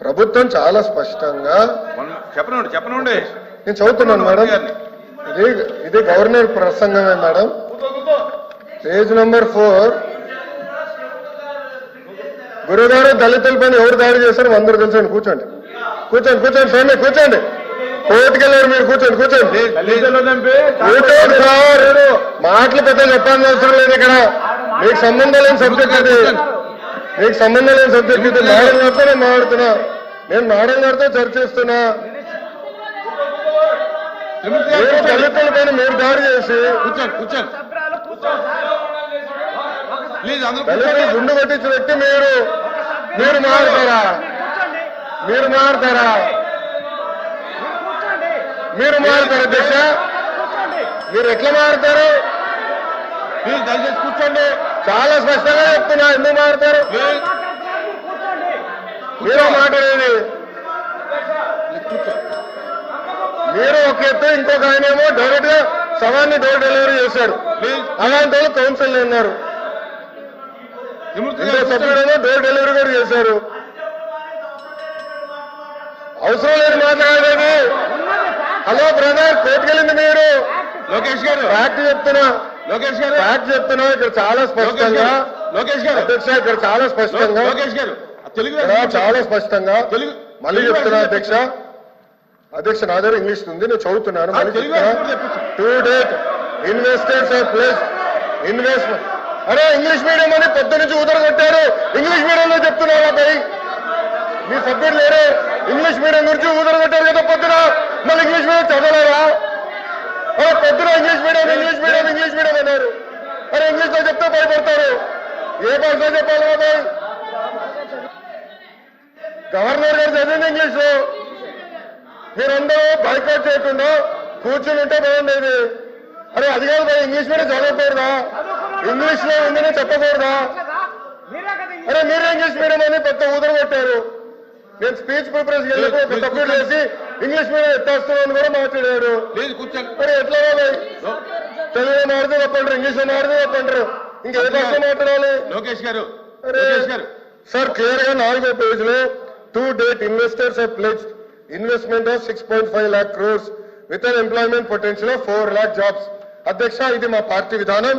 ప్రభుత్వం చాలా స్పష్టంగా చెప్పనండి చెప్పనండి. నేను చదువుతున్నాను మేడం. ఇది ఇది గవర్నర్ ప్రసంగమే మేడం. Page number four. గురుగారు దళితుల పైన ఎవరు దాడి చేశారో అందరూ తెలుసండి కూర్చోండి. కూర్చోండి కూర్చోండి స్వామి కూర్చోండి. కోర్టుకి వెళ్ళారు మీరు కూర్చోండి కూర్చోండి. కూర్చోండి సార్. మాటలు పెద్ద చెప్పాల్సిన అవసరం లేదు ఇక్కడ. మీకు సంబంధం లేని సబ్జెక్ట్ ఇది. మీకు సంబంధం లేని సబ్జెక్ట్ ఇది మేడం గారితో నేను మాట్లాడుతున్నా. నేను మేడం గారితో చర్చిస్తున్నా. మీరు. దళితుల పైన మీరు దాడి చేసి కూర్చోండి దళితులు గుండు కొట్టించిన వ్యక్తి మీరు. మీరు మారుతారా మీరు మారుతారా మీరు మారుతారా అధ్యక్ష? మీరు ఎట్లా మారుతారు ప్లీజ్ దయచేసి కూర్చోండి. చాలా స్పష్టంగా చెప్తున్నా ఎందుకు మారుతారు ప్లీజ్ మీరు మాట్లాడేది మీరు ఒక ఎత్తు ఇంకొక ఆయన ఏమో డైరెక్ట్గా శవాన్ని డోర్ డెలివరీ చేశారు. ప్లీజ్ అలాంటి వాళ్ళు కౌన్సిల్ ఉన్నారు త్రిమూర్తి ఇంకో. సభ్యుడేమో డోర్ డెలివరీ కూడా చేశారు. అవసరం లేదు మాట్లాడేది హలో బ్రదర్ కోర్టుకెళ్ళింది మీరు. లోకేష్ గారు. ఫ్యాక్ట్ చెప్తున్నా. లోకేష్ గారు. ఫ్యాక్ట్ చెప్తున్నా ఇక్కడ చాలా స్పష్టంగా లోకేష్ గారు. అధ్యక్ష ఇక్కడ చాలా స్పష్టంగా లోకేష్ గారు. తెలుగు చాలా స్పష్టంగా తెలుగు మళ్ళీ చెప్తున్నా అధ్యక్ష. అధ్యక్ష నా దగ్గర ఇంగ్లీష్ ఉంది నేను చదువుతున్నాను. To date investors of place investment అరే ఇంగ్లీష్ మీడియం అని పొద్దు నుంచి ఊదర కొట్టారు. ఇంగ్లీష్ మీడియంలో చెప్తున్నారా భయ్ మీ సభ్యుడు లేరు. ఇంగ్లీష్ మీడియం గురించి ఊదర కొట్టారు కదా పొద్దున. మళ్ళీ ఇంగ్లీష్ మీడియం చదవలేరా అరే పొద్దున English medium English medium English medium అన్నారు. అరే ఇంగ్లీష్లో చెప్తే భయపడతారు. ఏ భాషలో చెప్పాలి బాబాయ్ గవర్నర్ గారు చదివింది ఇంగ్లీష్లో. మీరందరూ బైకౌట్ చేయకుండా కూర్చుని ఉంటే బాగుండేది అరే అది కాదు ఇంగ్లీష్ మీడియం చదవకూడదా? ఇంగ్లీష్లో ఉందని చెప్పకూడదా? అరే మీరే ఇంగ్లీష్ మీడియం అని పెద్ద ఊదర కొట్టారు. నేను స్పీచ్ ప్రిపరేషన్ వెళ్ళినప్పుడు చేసి ఇంగ్లీష్ మీడియం ఎత్తేస్తున్నాను కూడా మాట్లాడారు ప్లీజ్ కూర్చోండి. మరి ఎట్లా తెలుగులో మాడితే చెప్పంటారు ఇంగ్లీష్లో మాడితే చెప్పంటారు ఇంకా ఏ భాష మాట్లాడాలి. లోకేష్ గారు సార్ క్లియర్గా నాలుగో పేజ్లో to date investors pledged investment of six point five lakh crores with an employment potential of four lakh jobs అధ్యక్ష ఇది మా పార్టీ విధానం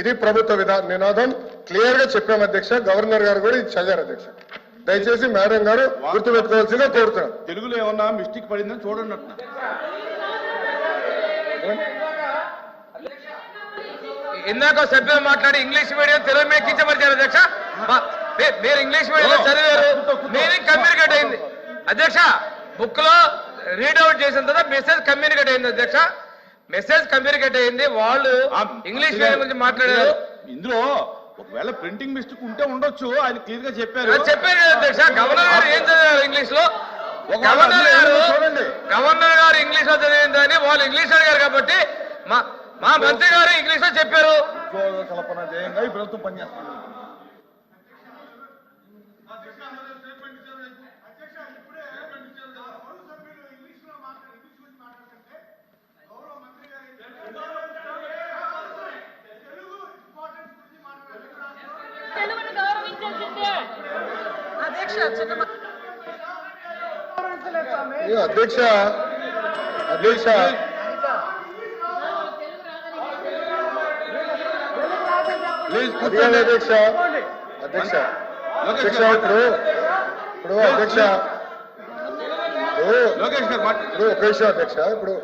ఇది ప్రభుత్వ విధానం నినాదం. క్లియర్గా చెప్పాం అధ్యక్ష గవర్నర్ గారు కూడా ఇది చదివారు అధ్యక్ష. దయచేసి మేడం గారు గుర్తుపెట్టుకోవాల్సిందిగా కోరుతున్నాం. తెలుగులో ఏమన్నా మిస్టేక్ పడిందని చూడండి అంటున్నా ఇందాక సభ్యులు మాట్లాడి ఇంగ్లీష్ మీడియం తెలుగు మీడియం కించపరిచారు అధ్యక్ష. మీరు ఇంగ్లీష్ మీడియం చదివారు. మీనింగ్ కమ్యూనికేట్ అయింది. అధ్యక్ష బుక్లో రీడౌట్ చేసిన తర్వాత మెసేజ్ కమ్యూనికేట్ అయింది అధ్యక్ష. మెసేజ్ కమ్యూనికేట్ అయింది. వాళ్ళు ఇంగ్లీష్ మీడియం గురించి మాట్లాడారు. ఇందులో ఒకవేళ ప్రింటింగ్ మిస్టేక్ ఉంటే ఉండొచ్చు ఆయన క్లియర్గా చెప్పారు. చెప్పారు కదా అధ్యక్ష గవర్నర్ గారు ఏం చదివారు ఇంగ్లీష్లో గవర్నర్ గారు గవర్నర్ గారు ఇంగ్లీష్లో చదివిందని వాళ్ళు ఇంగ్లీష్ అడిగారు కాబట్టి మా మా మంత్రి గారు ఇంగ్లీష్లో చెప్పారు కల్పన చేయంగా ఈ ప్రభుత్వం పనిచేస్తుంది. అధ్యక్ష అధ్యక్ష? అధ్యక్ష. ప్లీజ్ కూర్చోండి. అధ్యక్ష. అధ్యక్ష. అధ్యక్ష ఇప్పుడు ఇప్పుడు అధ్యక్ష. ఇప్పుడు ఒక విషయం అధ్యక్ష. ఇప్పుడు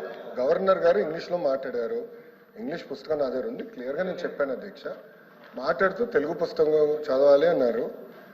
గవర్నర్ గారు ఇంగ్లీష్లో మాట్లాడారు. ఇంగ్లీష్ పుస్తకం నా దగ్గర ఉంది. క్లియర్గా నేను చెప్పాను అధ్యక్ష. మాట్లాడుతూ తెలుగు పుస్తకం చదవాలి అన్నారు.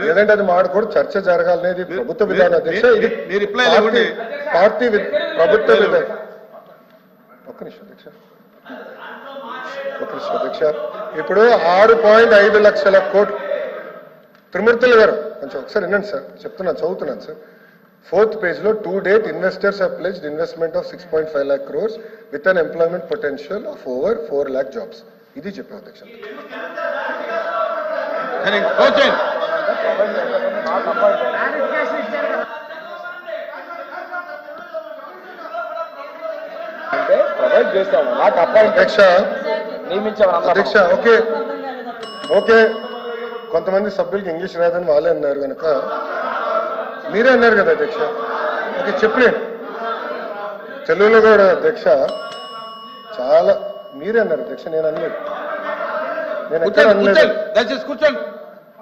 లేదంటే అది మాడకూడదు చర్చ జరగాలనేది ప్రభుత్వ విధానం. అధ్యక్ష ఇది పార్టీ ప్రభుత్వ విధానం. ఒక్క నిమిషం అధ్యక్ష. ఒక్క నిమిషం అధ్యక్ష. ఇప్పుడు ఆరు పాయింట్ ఐదు లక్షల కోట్లు. త్రిమూర్తులు గారు కొంచెం ఒకసారి వినండి సార్. చెప్తున్నాను చదువుతున్నాను సార్. ఫోర్త్ పేజ్లో to date investors pledged investment of six point five lakh crores with an employment potential of over four lakh jobs ఇది చెప్పారు అధ్యక్ష. అంటే ప్రొవైడ్ చేస్తాము. నాకు అపాయింట్ అధ్యక్ష. నియమించామని అధ్యక్ష ఓకే. ఓకే. కొంతమంది సభ్యులకి ఇంగ్లీష్ రాదని వాళ్ళే అన్నారు కనుక. మీరే అన్నారు కదా అధ్యక్ష. ఓకే చెప్పలే తెలుగులో కూడా అధ్యక్ష చాలా మీరే అన్నారు అధ్యక్ష నేను అనలేదు. నేను ఎక్కడ కూర్చోండి అనలేదు. కూర్చోండి. దయచేసి కూర్చోండి.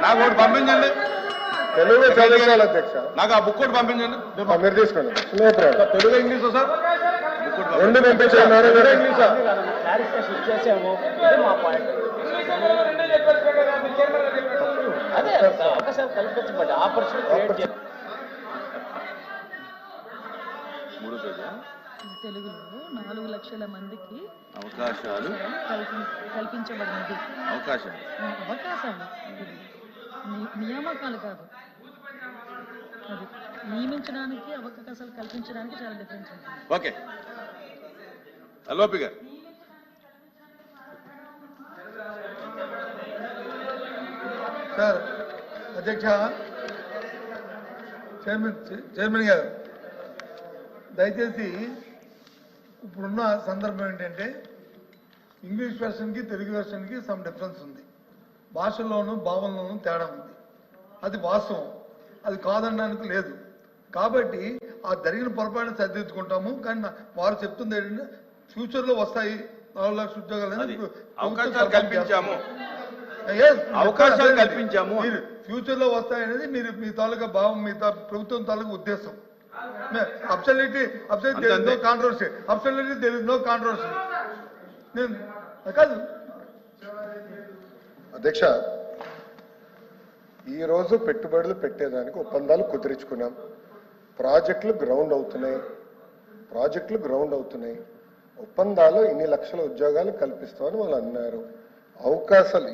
నాకు ఒకటి పంపించండి. తెలుగు చదివించాలి అధ్యక్ష. నాకు ఆ బుక్ ఒకటి పంపించండి. మీరు తీసుకోండి. Telugu English sir? రెండు పంపించారు నారాయణ గారు క్లారిఫికేషన్ ఇచ్చేసాము ఇది మా పాయింట్ అదే అవకాశాలు కల్పించబడి ఆపర్చునిటీ క్రియేట్ చేయాలి. మూడు పేజా? తెలుగులో నాలుగు లక్షల మందికి అవకాశాలు. కల్పి- కల్పించబడినది అవకాశాలు. అవకాశాలు. నియామకాలు కాదు. అది నియమించడానికి అవకాశాలు కల్పించడానికి చాలా డిఫరెన్స్ ఉంటుంది. ఓకే. అలోపి గారు. సార్ అధ్యక్ష. చైర్మన్ చైర్మన్ గారు. దయచేసి ఇప్పుడున్న సందర్భం ఏంటంటే ఇంగ్లీష్ వెర్షన్కి తెలుగు వెర్షన్కి సమ్ డిఫరెన్స్ ఉంది. భాషల్లోనూ భావనలోనూ తేడా ఉంది. అది వాస్తవం. అది కాదనడానికి లేదు. కాబట్టి ఆ జరిగిన పొరపాటుని సరిదిద్దుకుంటాము. కానీ వారు చెప్తుంది ఏంటంటే ఫ్యూచర్లో వస్తాయి నాలుగు లక్షల ఉద్యోగాలు అవకాశాలు కల్పించాము. అవకాశాలు. కల్పించాము. మీరు ఫ్యూచర్లో వస్తాయనేది మీరు మీ తాలూకా భావం మీ ప్రభుత్వం తాలూకా ఉద్దేశం. Absolutely absolute no. Controversy absolutely no controversy నేను కాదు. అధ్యక్ష ఈరోజు పెట్టుబడులు పెట్టేదానికి ఒప్పందాలు కుదిరించుకున్నాం. ప్రాజెక్టులు గ్రౌండ్ అవుతున్నాయి. ప్రాజెక్టులు గ్రౌండ్ అవుతున్నాయి. ఒప్పందాలు ఇన్ని లక్షల ఉద్యోగాలు కల్పిస్తామని వాళ్ళు అన్నారు. అవకాశాలు